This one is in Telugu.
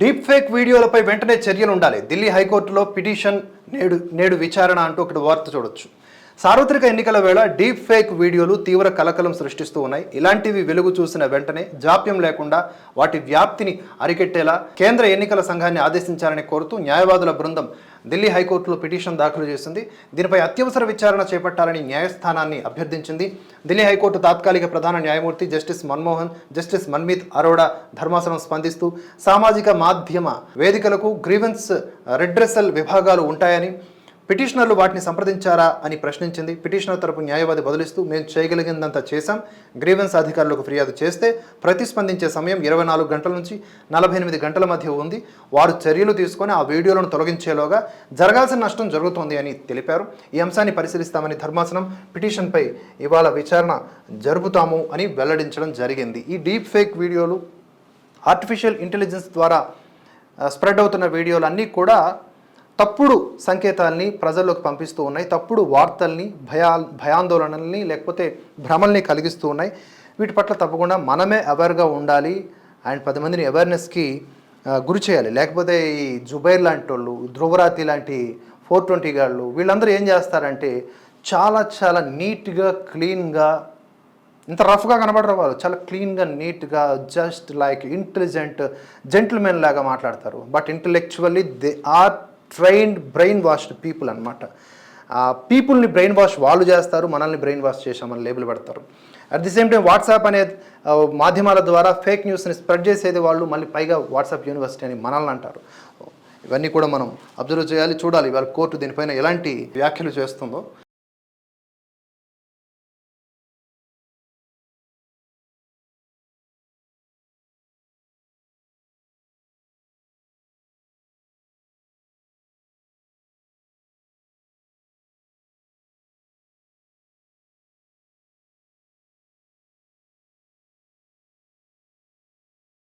డీప్ ఫేక్ వీడియోలపై వెంటనే చర్యలు ఉండాలి ఢిల్లీ హైకోర్టులో పిటిషన్ నేడు నేడు విచారణ అంటూ ఒకటి వార్త చూడొచ్చు. సార్వత్రిక ఎన్నికల వేళ డీప్ ఫేక్ వీడియోలు తీవ్ర కలకలం సృష్టిస్తూ ఉన్నాయి. ఇలాంటివి వెలుగు చూసిన వెంటనే జాప్యం లేకుండా వాటి వ్యాప్తిని అరికెట్టేలా కేంద్ర ఎన్నికల సంఘాన్ని ఆదేశించాలని కోరుతూ న్యాయవాదుల బృందం ఢిల్లీ హైకోర్టులో పిటిషన్ దాఖలు చేసింది. దీనిపై అత్యవసర విచారణ చేపట్టాలని న్యాయస్థానాన్ని అభ్యర్థించింది. ఢిల్లీ హైకోర్టు తాత్కాలిక ప్రధాన న్యాయమూర్తి జస్టిస్ మన్మోహన్ జస్టిస్ మన్మీత్ అరోడా ధర్మాసనం స్పందిస్తూ సామాజిక మాధ్యమ వేదికలకు గ్రీవెన్స్ రెడ్రెసల్ విభాగాలు ఉంటాయని పిటిషనర్లు వాటిని సంప్రదించారా అని ప్రశ్నించింది. పిటిషనర్ తరపు న్యాయవాది బదులిస్తూ మేము చేయగలిగిందంతా చేశాం. గ్రీవెన్స్ అధికారులకు ఫిర్యాదు చేస్తే ప్రతిస్పందించే సమయం ఇరవై నాలుగు గంటల నుంచి నలభై ఎనిమిది గంటల మధ్య ఉంది. వారు చర్యలు తీసుకొని ఆ వీడియోలను తొలగించేలోగా జరగాల్సిన నష్టం జరుగుతోంది అని తెలిపారు. ఈ అంశాన్ని పరిశీలిస్తామని ధర్మాసనం పిటిషన్పై ఇవాళ విచారణ జరుపుతాము అని వెల్లడించడం జరిగింది. ఈ డీప్ ఫేక్ వీడియోలు ఆర్టిఫిషియల్ ఇంటెలిజెన్స్ ద్వారా స్ప్రెడ్ అవుతున్న వీడియోలు అన్నీ కూడా తప్పుడు సంకేతాల్ని ప్రజల్లోకి పంపిస్తూ ఉన్నాయి తప్పుడు వార్తల్ని భయా భయాందోళనల్ని లేకపోతే భ్రమల్ని కలిగిస్తూ ఉన్నాయి. వీటి పట్ల తప్పకుండా మనమే అవేర్గా ఉండాలి అండ్ పది మందిని అవేర్నెస్కి గురి చేయాలి. లేకపోతే ఈ జుబైర్ లాంటి వాళ్ళు ధ్రువరాతి లాంటి ఫోర్ ట్వంటీ గాళ్ళు వీళ్ళందరూ ఏం చేస్తారంటే చాలా చాలా నీట్గా క్లీన్గా ఇంత రఫ్గా కనబడరు వాళ్ళు. చాలా క్లీన్గా నీట్గా జస్ట్ లైక్ ఇంటెలిజెంట్ జెంటిల్మెన్ లాగా మాట్లాడతారు. But intellectually they are trained brain washed people అనమాట ఆ పీపుల్ని బ్రెయిన్ వాష్ వాళ్ళు చేస్తారు మనల్ని బ్రెయిన్ వాష్ చేసామని లేబుల్ పెడతారు. At the same time WhatsApp అనే మాధ్యమాల ద్వారా ఫేక్ న్యూస్ని స్ప్రెడ్ చేసేది వాళ్ళు మళ్ళీ పైగా వాట్సాప్ యూనివర్సిటీ అని మనల్ని అంటారు. ఇవన్నీ కూడా మనం అబ్జర్వ్ చేయాలి చూడాలి. వాళ్ళ కోర్టు దీనిపైన ఎలాంటి వ్యాఖ్యలు చేస్తుందో.